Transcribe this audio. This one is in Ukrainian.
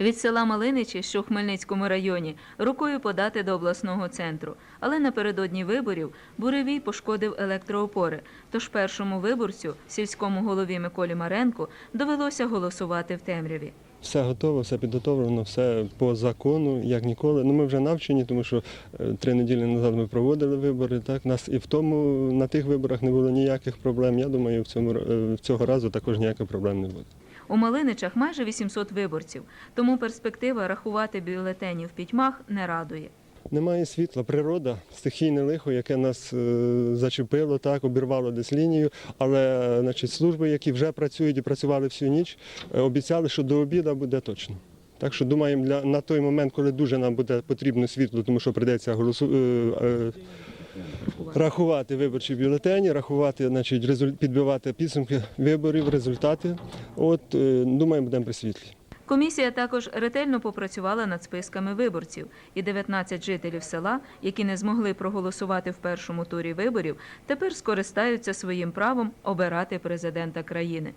Від села Малиничі, що в Хмельницькому районі, рукою подати до обласного центру. Але напередодні виборів буревій пошкодив електроопори. Тож першому виборцю, сільському голові Миколі Маренку, довелося голосувати в темряві. Все готово, все підготовлено, все по закону, як ніколи. Ну ми вже навчені, тому що е, три неділі назад ми проводили вибори. Так нас і в тому на тих виборах не було ніяких проблем. Я думаю, в цьому е, цього разу також ніяких проблем не буде. У Малиничах майже 800 виборців, тому перспектива рахувати бюлетені в пітьмах не радує. Немає світла, природа, стихійне лихо, яке нас е, зачепило, так обірвало десь лінію. Але значить, служби, які вже працюють і працювали всю ніч, е, обіцяли, що до обіду буде точно. Так що думаємо, для на той момент, коли дуже нам буде потрібно світло, тому що прийдеться голосу, е, рахувати виборчі бюлетені, рахувати, значить, підбивати підсумки виборів, результати. От е, думаємо, будемо при світлі. Комісія також ретельно попрацювала над списками виборців, і 19 жителів села, які не змогли проголосувати в першому турі виборів, тепер скористаються своїм правом обирати президента країни.